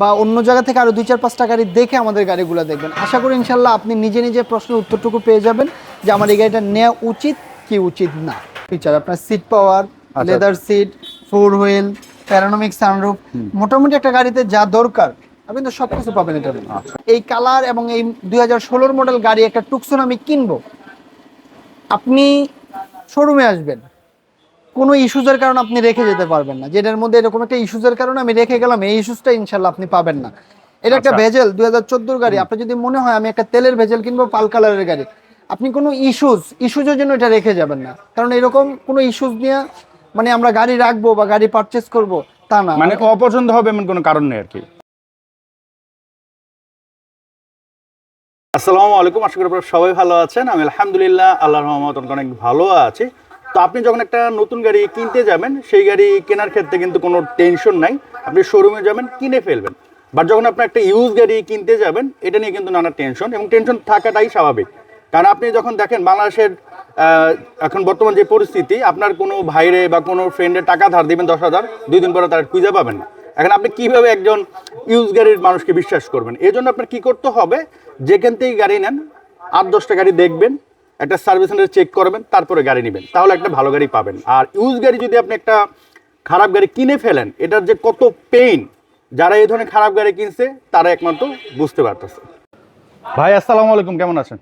বা অন্য জায়গা থেকে আরও দুই চার পাঁচটা গাড়ি দেখে আমাদের গাড়িগুলো দেখবেন। আশা করি ইনশাল্লাহ আপনি নিজে নিজে প্রশ্নের উত্তরটুকু পেয়ে যাবেন যে আমার এই গাড়িটা নেওয়া উচিত কি উচিত না। ফিচার আপনার seat power. Leather seat four wheel panoramic sunroof মোটামুটি একটা গাড়িতে যা দরকার আপনি তো সব কিছু পাবেন এটা আচ্ছা। এই কালার এবং এই দুই হাজার ষোলোর মডেল গাড়ি একটা টুকসন আমি কিনবো। আপনি শোরুমে আসবেন কোনো ইস্যুজের কারণে আপনি রেখে যেতে পারবেন না। যেটার মধ্যে এরকম একটা ইস্যুজের কারণে আমি রেখে গেলাম এই ইস্যুসটা ইনশাল্লাহ আপনি পাবেন না। এটা একটা আচ্ছা। ভেজেল দুই হাজার চোদ্দোর গাড়ি। আপনার যদি মনে হয় আমি একটা তেলের ভেজেল কিনবো পাল কালারের গাড়ি। আপনি কোনো ইস্যুজ ইস্যুজের জন্য এটা রেখে যাবেন না। কারণ এরকম কোনো ইস্যুজ নিয়ে মানে আমরা গাড়ি রাখব বা গাড়ি পারচেস করব তা না। মানে অপছন্দ হবে এমন কোনো কারণ নেই আর কি। আসসালামু আলাইকুম আশা করি সবাই ভালো আছেন। আমি আলহামদুলিল্লাহ আল্লাহর রহমত অনেক ভালো আছি। তো আপনি যখন একটা নতুন গাড়ি কিনতে যাবেন, সেই গাড়ি কেনার ক্ষেত্রে কিন্তু কোনো টেনশন নাই। আপনি শোরুমে যাবেন, কিনে ফেলবেন। বাট যখন আপনি একটা ইউজ গাড়ি কিনতে যাবেন, এটা নিয়ে কিন্তু নানা টেনশন এবং টেনশন থাকাটাই স্বাভাবিক। কারণ আপনি যখন দেখেন বাংলাদেশের এখন বর্তমান যে পরিস্থিতি, আপনার কোনো ভাইরে বা কোনো ফ্রেন্ডে টাকা ধার দিবেন দশ হাজার, দুই দিন পরে তার খুঁজে পাবেন না। এখন আপনি কীভাবে একজন ইউজ গাড়ির মানুষকে বিশ্বাস করবেন? এই জন্য আপনার কী করতে হবে? যেখান থেকে গাড়ি নেন, আট, দশটা গাড়ি দেখবেন একটা সার্ভিস সেন্টারে চেক করবেন তারপরে গাড়ি নেবেন। তাহলে একটা ভালো গাড়ি পাবেন। আর ইউজ গাড়ি যদি আপনি একটা খারাপ গাড়ি কিনে ফেলেন এটার যে কত পেইন যারা এই ধরনের খারাপ গাড়ি কিনছে তারা একমাত্র বুঝতে পারতেছে। ভাই আসসালামু আলাইকুম কেমন আছেন?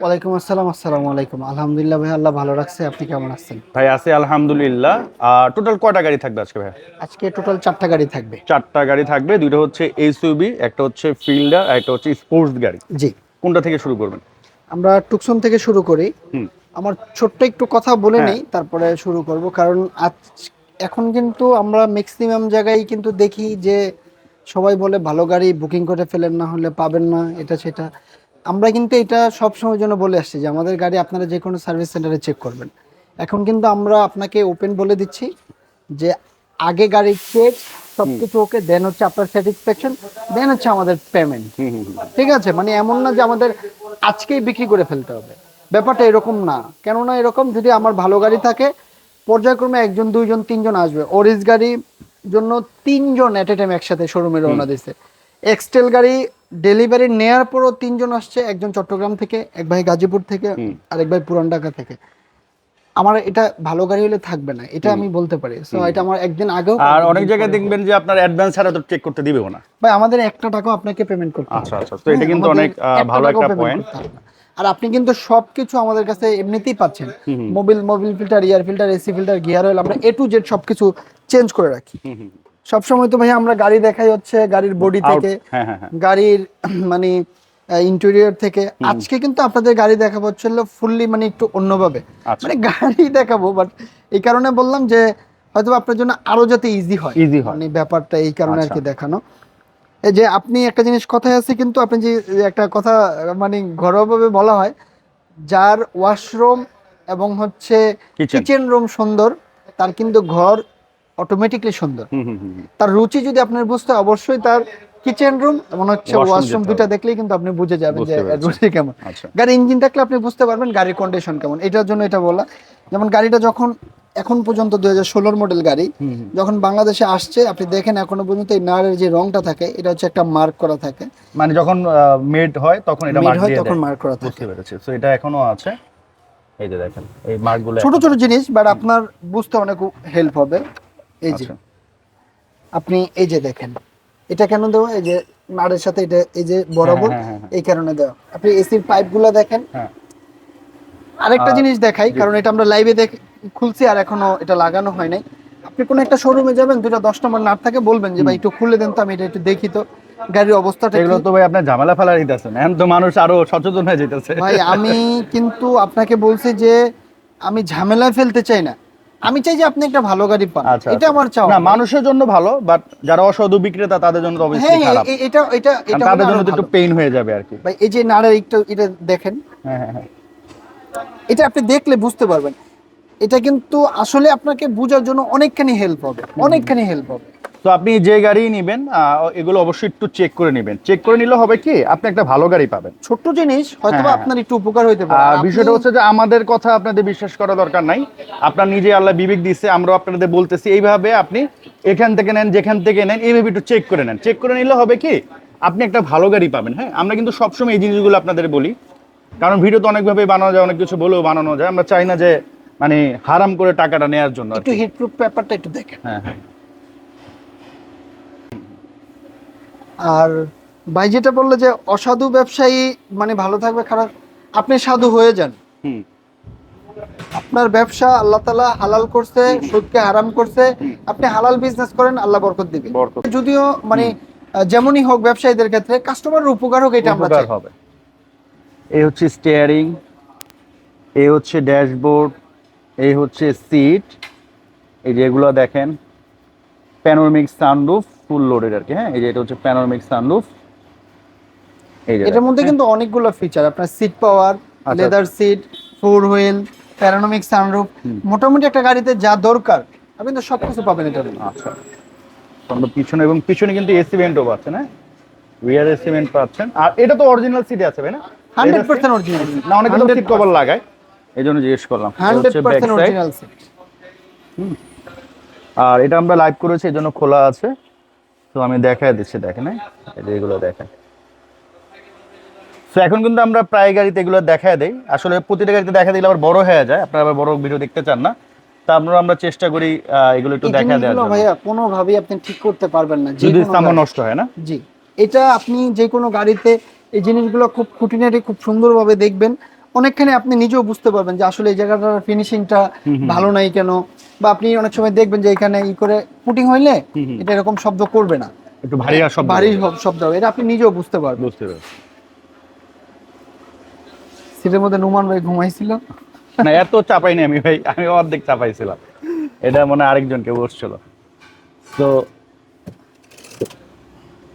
ওয়ালাইকুম আসসালাম আসসালামু আলাইকুম। আলহামদুলিল্লাহ ভাই আল্লাহ ভালো রাখছে। আপনি কেমন আছেন? ভাই আছে আলহামদুলিল্লাহ। আর টোটাল কয়টা গাড়ি থাকবে আজকে ভাই? আজকে টোটাল চারটা গাড়ি থাকবে। চারটা গাড়ি থাকবে দুইটা হচ্ছে এসইউবি একটা হচ্ছে ফিল্ডার একটা হচ্ছে স্পোর্টস গাড়ি। জি। কোনটা থেকে শুরু করবেন? আমরা টুকসন থেকে শুরু করি। আমার ছোট্ট একটু কথা বলে হ্যাঁ। নেই তারপরে শুরু করব। কারণ আজ এখন কিন্তু আমরা ম্যাক্সিমাম জায়গায় কিন্তু দেখি যে সবাই বলে ভালো গাড়ি বুকিং করে ফেলেন না হলে পাবেন না এটা সেটা। আমরা কিন্তু এটা সব সময় জন্য বলে আসছি যে আমাদের গাড়ি আপনারা যে কোনো সার্ভিস সেন্টারে চেক করবেন। এখন কিন্তু আমরা আপনাকে ওপেন বলে দিচ্ছি যে আগে গাড়ি চেক সব কিছু ওকে দেন হচ্ছে আপনার স্যাটিসফ্যাকশন দেন হচ্ছে আমাদের পেমেন্ট। ঠিক আছে? মানে এমন না যে আমাদের আজকেই বিক্রি করে ফেলতে হবে। ব্যাপারটা এরকম না। কেননা এরকম যদি আমার ভালো গাড়ি থাকে পর্যায়ক্রমে একজন দুইজন তিনজন আসবে। ওরিস গাড়ি জন্য তিনজন এট এ টাইম একসাথে শোরুমে রওনা দিছে। এক্সটেল গাড়ি ডেলিভারি নেয়ার পরও তিনজন আসছে। একজন চট্টগ্রাম থেকে এক ভাই গাজীপুর থেকে। আরেক ভাই পুরান ঢাকা থেকে। আমার এটা ভালো গাড়ি হলে থাকবে না এটা আমি বলতে পারি। সো এটা আমার একদিন আগেও আর অনেক জায়গায় দেখবেন যে আপনার অ্যাডভান্স ছাড়া তো চেক করতে দিবেও না। ভাই আমাদের একটা টাকাও আপনাকে পেমেন্ট করতে আচ্ছা আচ্ছা। তো এটা হ্যাঁ, কিন্তু অনেক ভালো একটা পয়েন্ট। আর আপনি কিন্তু সবকিছু আমাদের কাছে এমনিতেই পাচ্ছেন। Mobil mobil filter air filter AC filter gear oil আমরা এ টু জেড সবকিছু চেঞ্জ করে রাখি। সবসময় তো ভাই আমরা গাড়ি দেখাই হচ্ছে গাড়ির বডি থেকে। হ্যাঁ হ্যাঁ। গাড়ির মানে ইন্টেরিয়র থেকে আজকে কিন্তু আপনাদের গাড়ি দেখাবো হচ্ছে ফুললি মানে একটু অন্যভাবে আচ্ছা। মানে গাড়ি দেখাবো বাট এই কারণে বললাম যে হয়তো আপনার জন্য আরও যাতে ইজি হয় ইজি হয়। মানে ব্যাপারটা এই কারণে আর আচ্ছা। কি দেখানো এই যে আপনি একটা জিনিস কথায় আছে কিন্তু আপনি যে একটা কথা মানে ঘরোয়াভাবে বলা হয় যার ওয়াশরুম এবং হচ্ছে কিচেন রুম সুন্দর তার কিন্তু ঘর অটোমেটিকলি সুন্দর। তার রুচি যদি আপনার বুঝতে অবশ্যই তার কিচেন রুম এবং হচ্ছে ওয়াশরুম দুইটা দেখলেই কিন্তু আপনি বুঝে যাবেন যে। রুচি কেমন। আচ্ছা। গাড়ির ইঞ্জিন থাকলে আপনি বুঝতে পারবেন গাড়ির কন্ডিশন কেমন। এটার জন্য এটা বলা যেমন গাড়িটা যখন এখন পর্যন্ত দুই হাজার ষোলোর মডেল গাড়ি। যখন বাংলাদেশে আসছে আপনি দেখেন এখনও পর্যন্ত এই নারের যে রংটা থাকে এটা হচ্ছে একটা মার্ক করা থাকে। মানে যখন মেড হয় তখন এটা মার্ক হয় তখন মার্ক করা থাকে। বুঝতে পেরেছি। তো এটা এখনও আছে। এই যে দেখেন এই মার্কগুলো ছোট ছোট জিনিস বাট আপনার বুঝতে অনেক হেল্প হবে। এই যে আচ্ছা। আপনি এই যে দেখেন এটা কেন দেওয়া? এই যে নাড়ের সাথে এটা এই যে বরাবর হ্যাঁ, হ্যাঁ, হ্যাঁ। এই কারণে দেওয়া। আপনি এসির পাইপগুলো দেখেন। আরেকটা জিনিস দেখাই কারণ এটা আমরা লাইভে দেখ খুলছি আর এখনও এটা লাগানো হয় নাই। আপনি কোনো একটা শোরুমে যাবেন দুটো দশ নম্বর নাট থাকে বলবেন যে ভাই একটু খুলে দেন তো আমি এটা একটু দেখি তো গাড়ির অবস্থাটা এগুলো তো ভাই আপনার ঝামেলা ফেলা দিতেছেন এখন তো মানুষ আরও সচেতন হয়ে যেতেছে ভাই আমি কিন্তু আপনাকে বলছি যে আমি ঝামেলা ফেলতে চাই না। আমি চাই যে আপনি একটা ভালো গাড়ি পান। আচ্ছা এটা আমার চাও না মানুষের জন্য ভালো বাট যারা অসাধু বিক্রেতা তাদের জন্য তো হ্যাঁ অবশ্যই খারাপ এটা এটা এটা তাদের জন্য একটু পেইন হয়ে যাবে আর কি। ভাই এই যে নাড়ার একটু এটা দেখেন। হ্যাঁ হ্যাঁ হ্যাঁ। এটা আপনি দেখলে বুঝতে পারবেন। এটা কিন্তু আসলে আপনাকে বোঝার জন্য অনেকখানি হেল্প হবে অনেকখানি হেল্প হবে। তো আপনি যে গাড়ি নেবেন এগুলো অবশ্যই একটু চেক করে নেবেন। চেক করে নিলে হবে কি আপনি একটা ভালো গাড়ি পাবেন। ছোট্ট জিনিস হয়তো হ্যাঁ। আপনার একটু উপকার হইতে পারে। বিষয়টা হচ্ছে যে আমাদের কথা আপনাদের বিশ্বাস করা দরকার নাই। আপনার নিজে আল্লাহ বিবেক দিচ্ছে আমরাও আপনাদের বলতেছি এইভাবে আপনি এখান থেকে নেন যেখান থেকে নেন এইভাবে একটু চেক করে নেন। চেক করে নিলে হবে কি আপনি একটা ভালো গাড়ি পাবেন। হ্যাঁ আমরা কিন্তু সবসময় এই জিনিসগুলো আপনাদের বলি। কারণ ভিডিও তো অনেকভাবে বানানো যায় অনেক কিছু বলেও বানানো যায়। আমরা চাই না যে মানে হারাম করে টাকাটা নেওয়ার জন্য একটু। হিটপ্রুফ পেপারটা একটু দেখেন। হ্যাঁ হ্যাঁ। আর ভাই যেটা বলল যে অসাধু ব্যবসায়ী মানে ভালো থাকবে খারাপ আপনি সাধু হয়ে যান। আপনার ব্যবসা আল্লাহ তালা হালাল করছে সুদকে হারাম করছে আপনি হালাল বিজনেস করেন আল্লাহ বরকত দিবে। যদিও মানে যেমনই হোক ব্যবসায়ীদের ক্ষেত্রে কাস্টমারের উপকার হোক এটা আমরা চাই। হবে। এই হচ্ছে স্টিয়ারিং এই হচ্ছে ড্যাশবোর্ড এই হচ্ছে সিট এই যে এগুলো দেখেন প্যানোরামিক সানরুফ ফুল লোডেড আর কি হ্যাঁ? এই যে এটা হচ্ছে প্যানোরমিক সানরুফ এই যে এটার মধ্যে কিন্তু অনেকগুলো ফিচার আপনার seat power. Leather seat four wheel panoramic sunroof মোটামুটি একটা গাড়িতে যা দরকার আপনি তো সবকিছু পাবেন এটার আচ্ছা। সুন্দর পিছনে এবং পিছনে কিন্তু এসি ভেন্টও পাচ্ছেন হ্যাঁ? রিয়ার এসি ভেন্ট পাচ্ছেন। আর এটা তো অরিজিনাল সিটে আছে ভাই না? 100% অরিজিনাল না অনেকে তো সিট কভার লাগায়। এই জন্য জিজ্ঞেস করলাম। এটা হান্ড্রেড হচ্ছে back percent side original seat আর এটা আমরা লাইভ করেছি এই জন্য খোলা আছে। তো আমি দেখায় দিচ্ছি দেখেন হ্যাঁ? এগুলো দেখেন। তো এখন কিন্তু আমরা প্রায় গাড়িতে এগুলো দেখায় দেই। আসলে প্রতিটা গাড়িতে দেখা দিলে আবার বড় হয়ে যায় আপনারা আবার বড় ভিডিও দেখতে চান না। তা আমরা আমরা চেষ্টা করি এগুলো একটু দেখা দেওয়ার জন্য। ভাইয়া কোনোভাবেই আপনি ঠিক করতে পারবেন না যদি সামান নষ্ট হয় না? জি। এটা আপনি যে কোনো গাড়িতে এই জিনিসগুলো খুব খুঁটিনাটি খুব সুন্দরভাবে দেখবেন। অনেকখানি আপনি নিজেও বুঝতে পারবেন যে আসলে এই জায়গাটার ফিনিশিংটা ভালো নাই কেন? বা আপনি অনেক সময় দেখবেন যে এখানে ই করে পুটিং হইলে এটা এরকম শব্দ করবে না। একটু ভারী আর সব ভারী শব- শব্দ হবে। এটা আপনি নিজেও বুঝতে পারবেন। বুঝতে পেরেছি। সিটের মধ্যে নুমান ভাই ঘুমাইছিল। না এত চাপাই আমি ভাই। আমি অর্ধেক চাপাইছিলাম। এটা মনে আরেকজনকে বসছিল। তো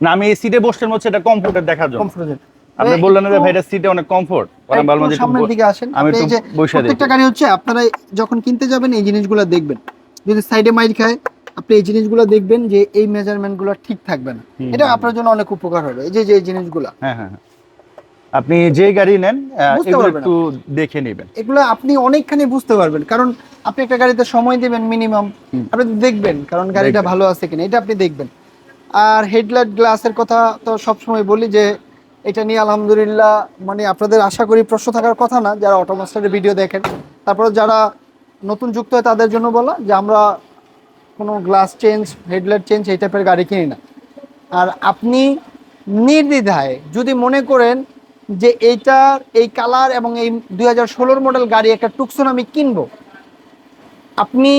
না আমি এই সিটে বসছেন হচ্ছে এটা কমফোর্টের দেখার জন্য। কমফোর্টেবল আপনি বললেন যে ভাই এটা সিটে অনেক কমফোর্ট সামনের দিকে আসেন। আমি একটু বসে দেখি প্রত্যেকটা গাড়ি হচ্ছে আপনারা যখন কিনতে যাবেন এই জিনিসগুলো দেখবেন। যদি সাইডে মাইল খায় আপনি এই জিনিসগুলো দেখবেন যে এই মেজারমেন্টগুলো ঠিক থাকবে না। এটা আপনার জন্য অনেক উপকার হবে এই যে যে জিনিসগুলো। হ্যাঁ হ্যাঁ হ্যাঁ। আপনি যে গাড়ি নেন বুঝতে এগুলো একটু দেখে নেবেন। এগুলো আপনি অনেকখানি বুঝতে পারবেন কারণ আপনি একটা গাড়িতে সময় দিবেন মিনিমাম আপনি দেখবেন কারণ গাড়িটা ভালো আছে কিনা এটা আপনি দেখবেন। আর হেডলাইট গ্লাসের কথা তো সবসময় বলি যে এটা নিয়ে আলহামদুলিল্লাহ মানে আপনাদের আশা করি প্রশ্ন থাকার কথা না, যারা অটোমাস্টারের ভিডিও দেখেন। তারপরে যারা নতুন যুক্ত হয় তাদের জন্য বলা যে আমরা কোনো গ্লাস চেঞ্জ হেডলাইট চেঞ্জ এই টাইপের গাড়ি কিনি না। আর আপনি নির্দ্বিধায় যদি মনে করেন যে এইটার, এই কালার এবং এই দুই হাজার মডেল গাড়ি একটা টুকসন আমি কিনবো, আপনি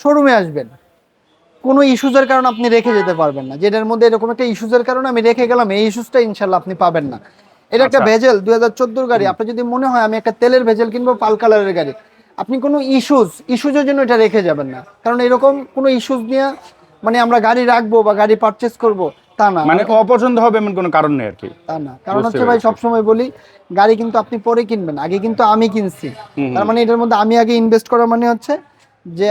শোরুমে আসবেন। কোনো ইস্যুজের কারণে আপনি রেখে যেতে পারবেন না। যেটার মধ্যে এরকম একটা ইস্যুজের কারণে আমি রেখে গেলাম এই ইস্যুসটা ইনশাল্লাহ আপনি পাবেন না। এটা একটা আচ্ছা। ভেজেল দুই হাজার চোদ্দোর গাড়ি। আপনার যদি মনে হয় আমি একটা তেলের ভেজেল কিনবো পাল কালারের গাড়ি আপনি কোনো ইস্যুজ ইস্যুজের জন্য এটা রেখে যাবেন না। কারণ এরকম কোনো ইস্যুজ নিয়ে মানে আমরা গাড়ি রাখব বা গাড়ি পারচেস করব তা না। মানে অপছন্দ হবে এমন কোনো কারণ নেই আর কি। তা না। কারণ হচ্ছে ভাই। সবসময় বলি গাড়ি কিন্তু আপনি পরে কিনবেন আগে কিন্তু আমি কিনছি। তার মানে এটার মধ্যে আমি আগে ইনভেস্ট করা মানে হচ্ছে যে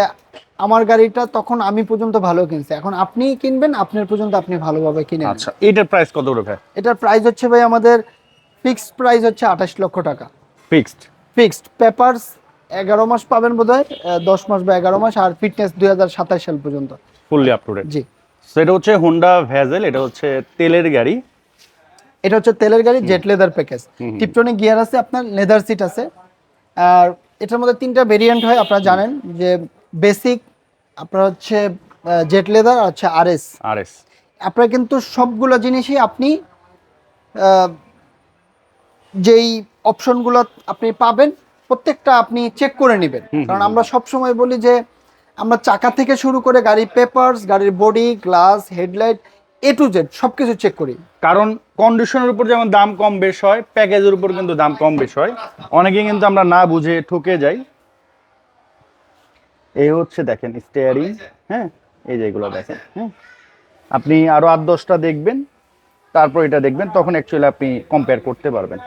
আমার গাড়িটা তখন আমি পর্যন্ত ভালো কিনছি। এখন আপনি কিনবেন আপনার পর্যন্ত আপনি ভালোভাবে কিনে আচ্ছা এটার প্রাইস কত করে ভাই? এটার প্রাইস হচ্ছে ভাই আমাদের ফিক্সড প্রাইস হচ্ছে আঠাশ লক্ষ টাকা। ফিক্সড ফিক্সড পেপারস এগারো মাস পাবেন বোধ হয় দশ মাস বা এগারো মাস আর ফিটনেস দুই হাজার সাতাশ সাল পর্যন্ত। ফুললি আপ টু ডেট জি। সেটা হচ্ছে হোন্ডা ভ্যাজেল এটা হচ্ছে তেলের গাড়ি। এটা হচ্ছে তেলের গাড়ি jet leather package tiptronic gear আছে আপনার লেদার সিট আছে। আর এটার মধ্যে তিনটা ভেরিয়েন্ট হয় আপনারা জানেন যে বেসিক আপনার হচ্ছে জেট লেদার আর হচ্ছে আরএস আর এস আপনার কিন্তু সবগুলো জিনিসই আপনি যেই অপশনগুলো আপনি পাবেন প্রত্যেকটা আপনি চেক করে নেবেন। কারণ আমরা সব সময় বলি যে আমরা চাকা থেকে শুরু করে গাড়ির পেপারস গাড়ির body glass headlight A to Z সব কিছু চেক করি। কারণ কন্ডিশনের উপর যেমন দাম কম বেশ হয় প্যাকেজের উপর কিন্তু দাম কম বেশ হয়। অনেকে কিন্তু আমরা না বুঝে ঠকে যাই। এই হচ্ছে দেখেন স্টেয়ারিং হ্যাঁ? এই যেগুলো দেখেন হ্যাঁ? আপনি আরও আট দশটা দেখবেন তারপর এটা দেখবেন তখন অ্যাকচুয়ালি আপনি কম্পেয়ার করতে পারবেন।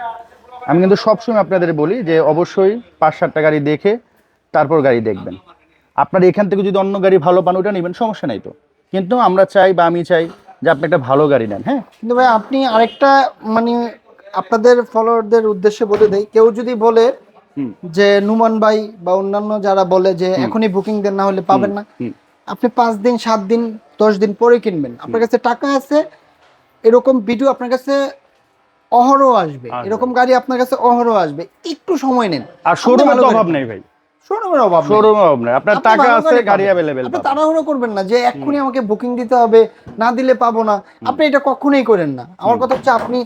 আমি কিন্তু সবসময় আপনাদের বলি যে অবশ্যই পাঁচ সাতটা গাড়ি দেখে তারপর গাড়ি দেখবেন। আপনার এখান থেকে যদি অন্য গাড়ি ভালো পান ওটা নেবেন সমস্যা নাই তো। কিন্তু আমরা চাই বা আমি চাই যে আপনি একটা ভালো গাড়ি নেন হ্যাঁ? কিন্তু ভাই আপনি আরেকটা মানে আপনাদের ফলোয়ারদের উদ্দেশ্যে বলে দেই কেউ যদি বলে। যে নুমান ভাই বা অন্যান্য যারা বলে যে এখনই বুকিং দেন না হলে পাবেন না আপনি পাঁচ দিন সাত দিন দশ দিন পরে কিনবেন। আপনার কাছে টাকা আছে এরকম ভিডিও আপনার কাছে অহরহ আসবে। এরকম গাড়ি আপনার কাছে অহরহ আসবে। একটু সময় নেন। আর শোরুমের অভাব নেই ভাই। শোরুমের অভাব শোরুমের অভাব নেই। আপনার টাকা আছে গাড়ি। অ্যাভেলেবেল আপনি তাড়াহুড়ো করবেন না যে এক্ষুনি আমাকে বুকিং দিতে হবে না দিলে পাবো না। আপনি এটা কখনোই করেন না। আমার কথা হচ্ছে আপনি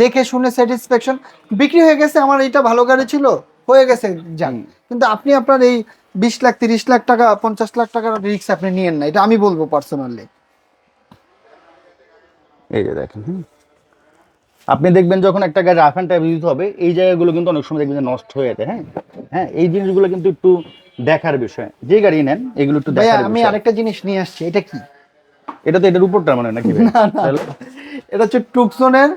দেখে শুনে স্যাটিসফ্যাকশন বিক্রি হয়ে গেছে আমার এটা ভালো গাড়ি ছিল? হয়ে গেছে যান কিন্তু আপনি আপনার এই বিশ লাখ তিরিশ লাখ টাকা পঞ্চাশ লাখ টাকার রিক্স আপনি নিয়েন না এটা আমি বলব পার্সোনালি এই যে দেখেন। আপনি দেখবেন যখন একটা গাড়ি রাফ অ্যান্ড টাইপ ইউজ হবে এই জায়গাগুলো কিন্তু অনেক সময় দেখবেন যে নষ্ট হয়ে যায় হ্যাঁ? হ্যাঁ এই জিনিসগুলো কিন্তু একটু দেখার বিষয়। যে গাড়ি নেন এগুলো একটু দেখার আমি আরেকটা জিনিস নিয়ে আসছি এটা কি? এটা তো এটার উপরটা মানে নাকি? তাহলে- এটা হচ্ছে টুকসনের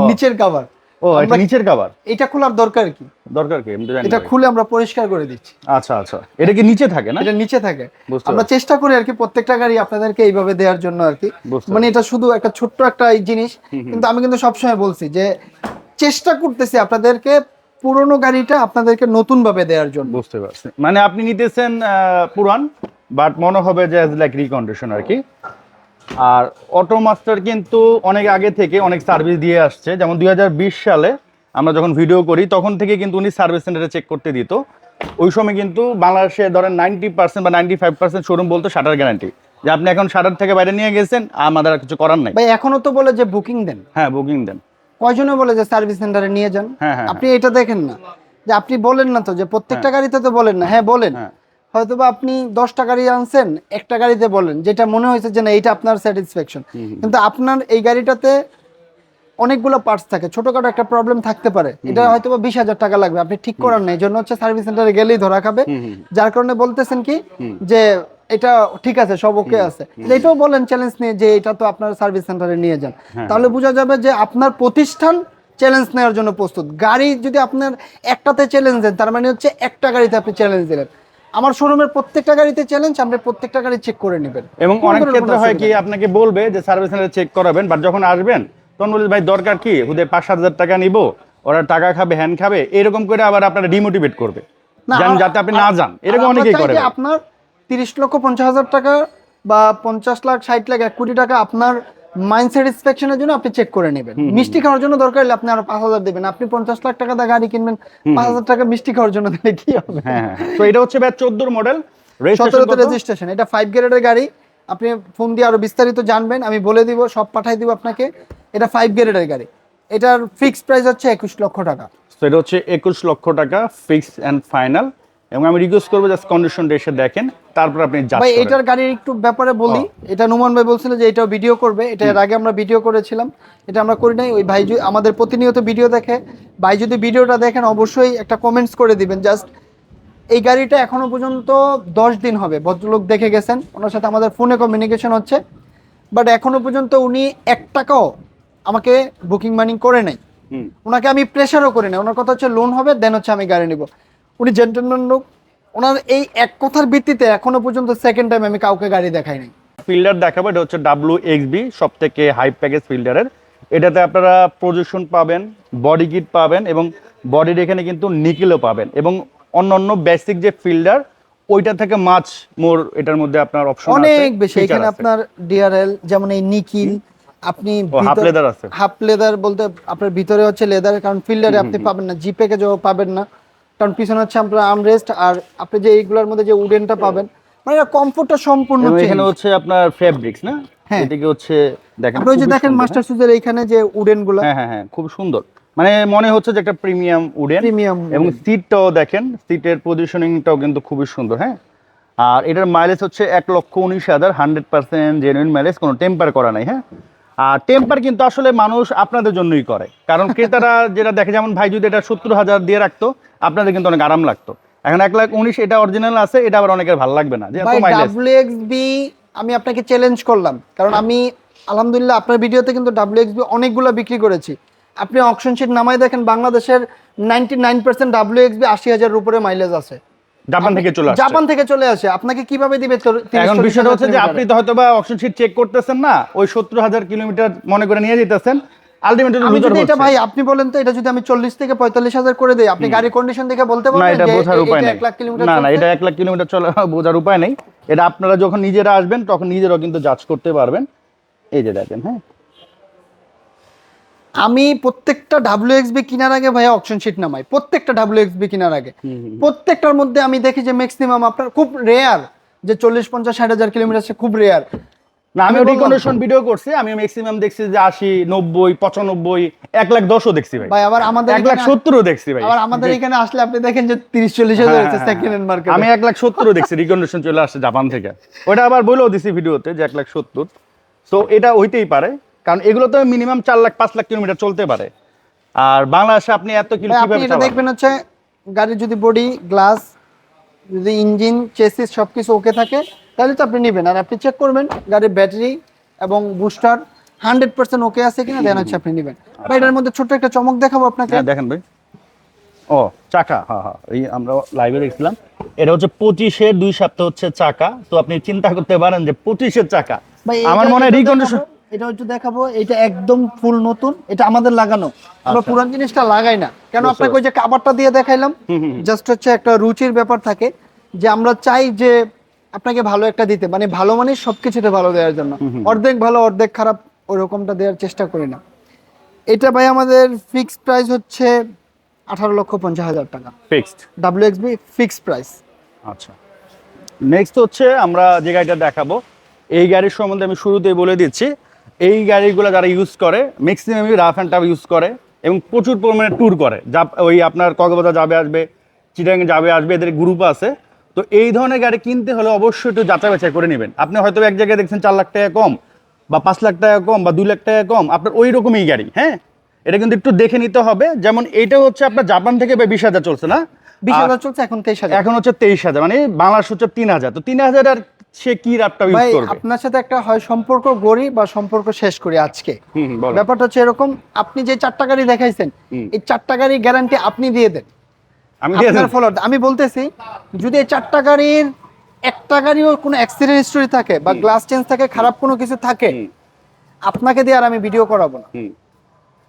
নিচের কাভার ও এটা নিচের কাবার এটা খোলার দরকার কি? দরকার কি? এটা খুলে আমরা পরিষ্কার করে দিচ্ছি। আচ্ছা আচ্ছা। এটা কি নিচে থাকে না? এটা নিচে থাকে। আমরা চেষ্টা করি আর কি প্রত্যেকটা গাড়ি আপনাদেরকে এইভাবে দেওয়ার জন্য আর কি। মানে এটা শুধু একটা ছোট্ট একটা জিনিস। কিন্তু আমি কিন্তু সবসময় বলছি যে চেষ্টা করতেছি আপনাদেরকে পুরনো গাড়িটা আপনাদেরকে নতুন ভাবে দেওয়ার জন্য। বুঝতে পারছি। মানে আপনি নিতেছেন পুরান বাট মনে হবে যে লাইক রিকন্ডিশন আর কি। আর অটো মাস্টার কিন্তু অনেক আগে থেকে অনেক সার্ভিস দিয়ে আসছে। যেমন দুই হাজার বিশ সালে আমরা যখন ভিডিও করি তখন থেকে কিন্তু উনি সার্ভিস সেন্টারে চেক করতে দিত। ওই সময় কিন্তু বাংলাদেশে ধরেন নাইনটি পার্সেন্ট বা নাইনটি ফাইভ পার্সেন্ট শোরুম বলতো শাটার গ্যারান্টি যে আপনি এখন শাটার থেকে বাইরে নিয়ে গেছেন আমাদের আর কিছু করার নাই। ভাই এখনও তো বলে যে বুকিং দেন। হ্যাঁ বুকিং দেন। কয়জনে বলে যে সার্ভিস সেন্টারে নিয়ে যান? হ্যাঁ হ্যাঁ আপনি এটা দেখেন না। যে আপনি বলেন না তো যে প্রত্যেকটা গাড়িতে তো বলেন না। হ্যাঁ বলেন। হ্যাঁ। হয়তো বা আপনি দশটা গাড়ি আনছেন একটা গাড়িতে বলেন যেটা মনে হয়েছে যে না এটা আপনার স্যাটিসফ্যাকশন কিন্তু আপনার এই গাড়িটাতে অনেকগুলো পার্টস থাকে ছোটখাটো একটা প্রবলেম থাকতে পারে। এটা হয়তো বা বিশ হাজার টাকা লাগবে আপনি ঠিক করার নেই। জন্য হচ্ছে সার্ভিস সেন্টারে গেলেই ধরা খাবে। যার কারণে বলতেছেন কি যে এটা ঠিক আছে সব ওকে আছে। এটাও বলেন চ্যালেঞ্জ নিয়ে যে এটা তো আপনার সার্ভিস সেন্টারে নিয়ে যান। হ্যাঁ। তাহলে বোঝা যাবে যে আপনার প্রতিষ্ঠান চ্যালেঞ্জ নেওয়ার জন্য প্রস্তুত। গাড়ি যদি আপনার একটাতে চ্যালেঞ্জ দেন তার মানে হচ্ছে একটা গাড়িতে আপনি চ্যালেঞ্জ দিলেন। আমার শোরুমের প্রত্যেকটা গাড়িতে চ্যালেঞ্জ আপনি প্রত্যেকটা গাড়ি চেক করে নেবেন। এবং অনেক ক্ষেত্রে হয় কি আপনাকে বলবে যে সার্ভিস সেন্টারে চেক করাবেন বাট যখন আসবেন তখন বলবে ভাই দরকার কি? হুদে পাঁচ সাত হাজার টাকা নিবো ওরা টাকা খাবে হ্যান্ড খাবে। এরকম করে আবার আপনারা ডিমোটিভেট করবে। যাতে আপনি না যান। এরকম অনেকেই করে আপনার তিরিশ লক্ষ পঞ্চাশ হাজার টাকা বা পঞ্চাশ লাখ ষাট লাখ এক কোটি টাকা আপনার মাইন্ড স্যাটিসফ্যাকশনের জন্য আপনি চেক করে নেবেন। মিষ্টি খাওয়ার জন্য দরকার হলে আপনি আরও পাঁচ হাজার দেবেন। আপনি পঞ্চাশ লাখ টাকা দিয়ে গাড়ি কিনবেন পাঁচ হাজার টাকা মিষ্টি খাওয়ার জন্য দিলে কি হবে? হ্যাঁ হ্যাঁ তো এটা হচ্ছে ভাই চোদ্দোর মডেল সতেরোতে রেজিস্ট্রেশন এটা ফাইভ গ্রেডের গাড়ি। আপনি ফোন দিয়ে আরও বিস্তারিত জানবেন। আমি বলে দিব সব পাঠাই দিব আপনাকে। এটা ফাইভ গ্রেডের গাড়ি। এটার ফিক্সড প্রাইস হচ্ছে একুশ লক্ষ টাকা। তো এটা হচ্ছে একুশ লক্ষ টাকা ফিক্স অ্যান্ড ফাইনাল এবং আমি রিকোয়েস্ট করব জাস্ট কন্ডিশনটা এসে দেখেন তারপর আপনি ভাই এটার গাড়ির একটু ব্যাপারে বলি। এটা নুমান ভাই বলছিল যে এটাও ভিডিও করবে। এটা এর আগে আমরা ভিডিও করেছিলাম। এটা আমরা করি নাই। ওই ভাই আমাদের প্রতিনিয়ত ভিডিও দেখে। ভাই যদি ভিডিওটা দেখেন অবশ্যই একটা কমেন্টস করে দিবেন। জাস্ট এই গাড়িটা এখনও পর্যন্ত দশ দিন হবে। ভদ্রলোক দেখে গেছেন। ওনার সাথে আমাদের ফোনে কমিউনিকেশন হচ্ছে। বাট এখনও পর্যন্ত উনি এক টাকাও আমাকে বুকিং মানি করে নাই। ওনাকে আমি প্রেশারও করি না ওনার কথা হচ্ছে লোন হবে দেন হচ্ছে আমি গাড়ি নিব। উনি জেন্টলম্যান লোক। ওনার এই এক কথার ভিত্তিতে এখনও পর্যন্ত সেকেন্ড টাইম আমি কাউকে গাড়ি দেখাই নাই। ফিল্ডার দেখাবো এটা হচ্ছে ডাব্লু এক্সবি সব থেকে হাই প্যাকেজ ফিল্ডারের এটাতে আপনারা প্রজেকশন পাবেন বডি কিট পাবেন এবং বডির এখানে কিন্তু নিকেলও পাবেন এবং অন্যান্য বেসিক যে ফিল্ডার ওইটা থেকে মাছ মোর এটার মধ্যে আপনার অপশন অনেক বেশি। এখানে আপনার ডিআরএল যেমন এই নিকিল আপনি হাফ লেদার আছে। হাফ লেদার বলতে আপনার ভিতরে হচ্ছে লেদার কারণ ফিল্ডারে আপনি পাবেন না জি প্যাকেজও পাবেন না। কারণ পিছনে হচ্ছে আপনার আমরেস্ট আর আপনি যে এইগুলোর মধ্যে যে উডেনটা পাবেন মানে এটা কমফোর্টটা সম্পূর্ণ এখানে হচ্ছে আপনার ফেব্রিক্স না? হ্যাঁ। এদিকে হচ্ছে দেখেন আপনি যে দেখেন মাস্টার সুজের এইখানে যে উডেনগুলো হ্যাঁ হ্যাঁ হ্যাঁ খুব সুন্দর। মানে মনে হচ্ছে যে একটা প্রিমিয়াম উডেন প্রিমিয়াম এবং সিটটাও দেখেন সিটের পজিশনিংটাও কিন্তু খুবই সুন্দর হ্যাঁ? আর এটার মাইলেজ হচ্ছে এক লক্ষ উনিশ হাজার হান্ড্রেড পার্সেন্ট জেনুইন মাইলেজ কোনো টেম্পার করা নাই হ্যাঁ? আর টেম্পার কিন্তু আসলে মানুষ আপনাদের জন্যই করে। কারণ ক্রেতারা যেটা দেখে যেমন ভাই যদি এটা সত্তর হাজার দিয়ে রাখতো আপনাদের কিন্তু অনেক আরাম লাগতো। এখন এক লাখ উনিশ এটা অরিজিনাল আছে এটা আবার অনেকের ভালো লাগবে না। যে ডাব্লিউএক্সবি আমি আপনাকে চ্যালেঞ্জ করলাম। কারণ আমি আলহামদুলিল্লাহ আপনার ভিডিওতে কিন্তু ডাব্লিউ ডাব্লিউএক্সবি অনেকগুলো বিক্রি করেছি। আপনি অকশন শিট নামাই দেখেন বাংলাদেশের নাইনটি নাইন পার্সেন্ট ডাব্লিউএক্সবি আশি হাজারের উপরে মাইলেজ আছে। জাপান থেকে চলে আসে জাপান থেকে চলে আসে। আপনাকে কীভাবে দিবে এখন বিষয়টা হচ্ছে যে আপনি তো হয়তো বা অপশন শিট চেক করতেছেন না ওই সত্তর হাজার কিলোমিটার মনে করে নিয়ে যেতেছেন। আলটিমেটলি আমি যদি এটা ভাই আপনি বলেন তো এটা যদি আমি চল্লিশ থেকে পঁয়তাল্লিশ হাজার করে দিই আপনি গাড়ি কন্ডিশন দেখে বলতে না পারবেন এটা যে বোঝার উপায় এটা নেই। এক লাখ কিলোমিটার না না এটা এক লাখ কিলোমিটার চলা বোঝার উপায় নেই। এটা আপনারা যখন নিজেরা আসবেন তখন নিজেরাও কিন্তু জাজ করতে পারবেন। এই যে দেখেন হ্যাঁ? আমি প্রত্যেকটা ডাব্লিউ এক্সবি কেনার আগে ভাইয়া অপশন শিট নামাই প্রত্যেকটা ডাব্লিউ এক্সবি কেনার আগে। প্রত্যেকটার মধ্যে আমি দেখি যে ম্যাক্সিমাম আপনার খুব রেয়ার যে চল্লিশ পঞ্চাশ ষাট হাজার কিলোমিটার খুব রেয়ার না আমি রিকন্ডিশন ভিডিও করছি আমি ম্যাক্সিমাম দেখছি যে আশি নব্বই পঁচানব্বই এক লাখ দশও দেখছি ভাই। ভাই আবার আমাদের এক লাখ সত্তরও দেখছি ভাই। আবার আমাদের এখানে আসলে আপনি দেখেন যে তিরিশ চল্লিশ হাজার হচ্ছে সেকেন্ড হ্যান্ড মার্কেট আমি এক লাখ সত্তরও দেখছি রিকন্ডিশন চলে আসছে জাপান থেকে। ওটা আবার বলেও দিছি ভিডিওতে যে এক লাখ সত্তর। তো এটা হইতেই পারে। কারণ এগুলো তো মিনিমাম চার লাখ পাঁচ লাখ কিলোমিটার চলতে পারে। আর বাংলাদেশে আপনি এত কিলো আপনি এটা দেখবেন হচ্ছে গাড়ির যদি বডি গ্লাস যদি ইঞ্জিন চেসিস সবকিছু ওকে থাকে তাহলে তো আপনি নেবেন। আর আপনি চেক করবেন গাড়ির ব্যাটারি এবং বুস্টার হান্ড্রেড পার্সেন্ট ওকে আছে কিনা দেন হচ্ছে আপনি নেবেন। বা এটার মধ্যে ছোট্ট একটা চমক দেখাবো আপনাকে। হ্যাঁ দেখেন ভাই। ও চাকা হ্যাঁ হ্যাঁ এই আমরা লাইভে দেখছিলাম। এটা হচ্ছে পঁচিশের দুই সপ্তাহ হচ্ছে চাকা তো আপনি চিন্তা করতে পারেন যে পঁচিশের চাকা। আমার মনে হয় রিকন্ডিশন এটা হচ্ছে দেখাবো এটা একদম ফুল নতুন এটা আমাদের লাগানো। আমরা আচ্ছা। পুরান জিনিসটা লাগাই না। কেন আপনাকে ওই যে কাবারটা দিয়ে দেখাইলাম জাস্ট হচ্ছে একটা রুচির ব্যাপার থাকে যে আমরা চাই যে আপনাকে ভালো একটা দিতে। মানে ভালো মানে সবকিছুতে ভালো দেওয়ার জন্য। অর্ধেক ভালো অর্ধেক খারাপ ওরকমটা দেওয়ার চেষ্টা করি না। এটা ভাই আমাদের ফিক্সড প্রাইস হচ্ছে আঠারো লক্ষ পঞ্চাশ হাজার টাকা। Fixed W XB fixed price আচ্ছা। নেক্সট হচ্ছে আমরা যে গাড়িটা দেখাবো এই গাড়ির সম্বন্ধে আমি শুরুতেই বলে দিচ্ছি এই গাড়িগুলো যারা ইউজ করে ম্যাক্সিমামই রাফ অ্যান্ড টাফ ইউজ করে এবং প্রচুর পরিমাণে ট্যুর করে। যা ওই আপনার কক্সবাজার যাবে আসবে চিটাং যাবে আসবে এদের গ্রুপ আছে। তো এই ধরনের গাড়ি কিনতে হলে অবশ্যই একটু যাচাই বাছাই করে নেবেন। আপনি হয়তো এক জায়গায় দেখছেন চার লাখ টাকা কম বা পাঁচ লাখ টাকা কম বা দুই লাখ টাকা কম আপনার ওই রকমই গাড়ি হ্যাঁ? এটা কিন্তু একটু দেখে নিতে হবে। যেমন এইটা হচ্ছে আপনার জাপান থেকে বিশ হাজার চলছে না? বিশ হাজার চলছে এখন তেইশ হাজার। এখন হচ্ছে তেইশ হাজার মানে বাংলাদেশ হচ্ছে তিন হাজার। তো তিন হাজার আর সে কি র্যাপটা ইউজ করবে? আপনার সাথে একটা হয় সম্পর্ক গড়ি বা সম্পর্ক শেষ করি আজকে। ব্যাপারটা হচ্ছে এরকম আপনি যে চারটা গাড়ি দেখাইছেন এই চারটা গাড়ির গ্যারান্টি আপনি দিয়ে দেন। আমি আপনার ফলোয়ার আমি বলতেছি যদি এই চারটা গাড়ির একটা গাড়িও কোনো অ্যাক্সিডেন্ট হিস্টোরি থাকে বা গ্লাস চেঞ্জ থাকে খারাপ কোনো কিছু থাকে আপনাকে দিয়ে আর আমি ভিডিও করাবো না।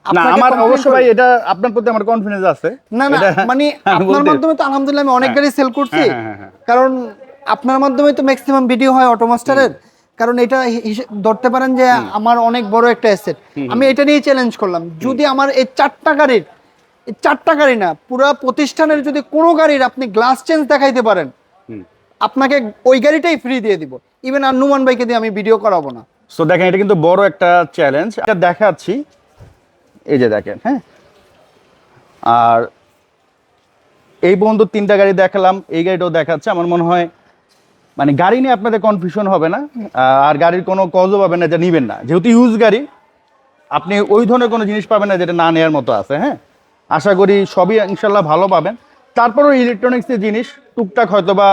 না আমার complain অবশ্য ভাই এটা আপনার প্রতি আমার কনফিডেন্স আছে। না না মানে আপনার মাধ্যমে তো আলহামদুলিল্লাহ আমি অনেক হ্যাঁ। গাড়ি সেল করছি। হ্যাঁ, হ্যাঁ। কারণ আপনার মাধ্যমে তো ম্যাক্সিমাম ভিডিও হয় অটোমাস্টারের কারণ এটা ধরতে পারেন যে আমার অনেক বড় একটা অ্যাসেট আমি এটা নিয়ে চ্যালেঞ্জ করলাম। যদি আমার এই চারটা গাড়ির এই চারটা গাড়ি না পুরো প্রতিষ্ঠানের যদি কোনো গাড়ির আপনি গ্লাস চেঞ্জ দেখাইতে পারেন আপনাকে ওই গাড়িটাই ফ্রি দিয়ে দিব। ইভেন আর নুমান ভাইকে দিয়ে আমি ভিডিও করাবো না। সো দেখেন এটা কিন্তু বড় একটা চ্যালেঞ্জ এটা দেখাচ্ছি। এই যে দেখেন হ্যাঁ? আর এই পর্যন্ত তিনটা গাড়ি দেখালাম এই গাড়িটাও দেখাচ্ছে। আমার মনে হয় মানে গাড়ি নিয়ে আপনাদের কনফিউশন হবে না আর গাড়ির কোনো কজও পাবেন না যে নিবেন না। যেহেতু ইউজ গাড়ি আপনি ওই ধরনের কোনো জিনিস পাবেন না যেটা না নেওয়ার মতো আছে হ্যাঁ? আশা করি সবই ইনশাল্লাহ ভালো পাবেন। তারপরেও ইলেকট্রনিক্সের জিনিস টুকটাক হয়তো বা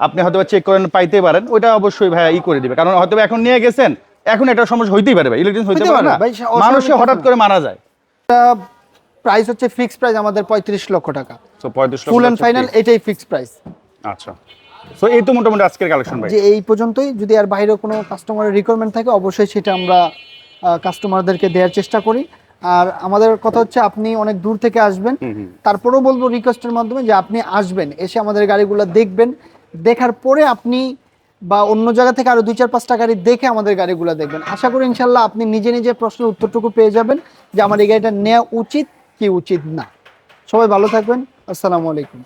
আপনি হয়তো চেক করেন পাইতে পারেন ওইটা অবশ্যই ভাইয়া ই করে দিবে। কারণ হয়তো এখন নিয়ে গেছেন এখন একটা সমস্যা হইতেই পারে ভাই ইলেকট্রনিক্স হইতে পারে না। মানুষে হঠাৎ করে মারা যায়। প্রাইস হচ্ছে ফিক্সড প্রাইস আমাদের পঁয়ত্রিশ লক্ষ টাকা। তো পঁয়ত্রিশ ফুল অ্যান্ড ফাইনাল এটাই ফিক্সড প্রাইস আচ্ছা। সো এই তো মোটামুটি আজকের কালেকশন ভাই। যে এই পর্যন্তই। যদি আর বাইরে কোনো কাস্টমারের রিকোয়ারমেন্ট থাকে অবশ্যই সেটা আমরা কাস্টমারদেরকে দেওয়ার চেষ্টা করি। আর আমাদের কথা হচ্ছে আপনি অনেক দূর থেকে আসবেন। তারপরেও বলব রিকোয়েস্টের মাধ্যমে যে আপনি আসবেন এসে আমাদের গাড়িগুলো দেখবেন। দেখার পরে আপনি বা অন্য জায়গা থেকে আরও দুই চার পাঁচটা গাড়ি দেখে আমাদের গাড়িগুলো দেখবেন। আশা করি ইনশাল্লাহ আপনি নিজে নিজে প্রশ্নের উত্তরটুকু পেয়ে যাবেন যে আমার এই গাড়িটা নেওয়া উচিত কি উচিত না। সবাই ভালো থাকবেন। আসসালামু আলাইকুম।